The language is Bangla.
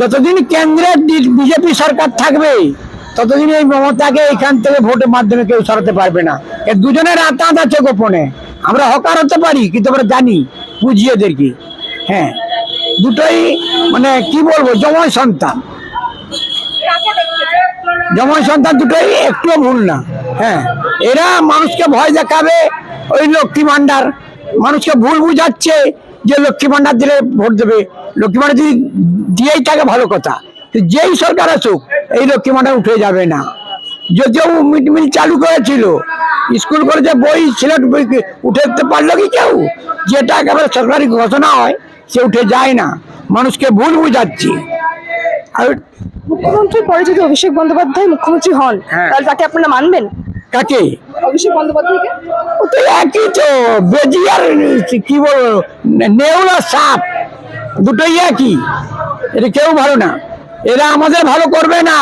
যতদিন কেন্দ্রে বিজেপি সরকার থাকবে, ততদিন এই মমতাকে এখান থেকে ভোটের মাধ্যমে কেউ সরাতে পারবে না। এ দুজনের আতাঁত আছে গোপনে। আমরা হকার হতে পারি, কিন্তু আমরা জানি, বুঝি এদেরকে। হ্যাঁ দুটোই মানে কি বলব জময় সন্তান। জময় সন্তান দুটোই একটুও ভুল না। হ্যাঁ এরা মানুষকে ভয় দেখাবে, ওই লক্ষ্মী ভান্ডার মানুষকে ভুল বুঝাচ্ছে যে লক্ষ্মী ভান্ডার দিলে ভোট দেবে লক্ষ্মী ভান্ডার যদি দিয়েই থাকে ভালো কথা যেই সরকার আসুক এই লক্ষ্মী ভান্ডার উঠে যাবে না। যদিও মিড মিল চালু করেছিল স্কুল কলেজে বই সিলেট বই কি উঠে দিতে পারল কি কেউ? যেটা একেবারে সরকারি ঘোষণা হয় সে উঠে যায় না। মানুষকে ভুল বুঝাচ্ছি। আর মুখ্যমন্ত্রীর পরে যদি অভিষেক বন্দ্যোপাধ্যায় মুখ্যমন্ত্রী হন হ্যাঁ। তাহলে তাকে আপনারা মানবেন? কাকে? তো একই তো বেজি আর কি বলব নেউলা সাপ দুটোই একই। এটা কেউ ভালো না। এরা আমাদের ভালো করবে না।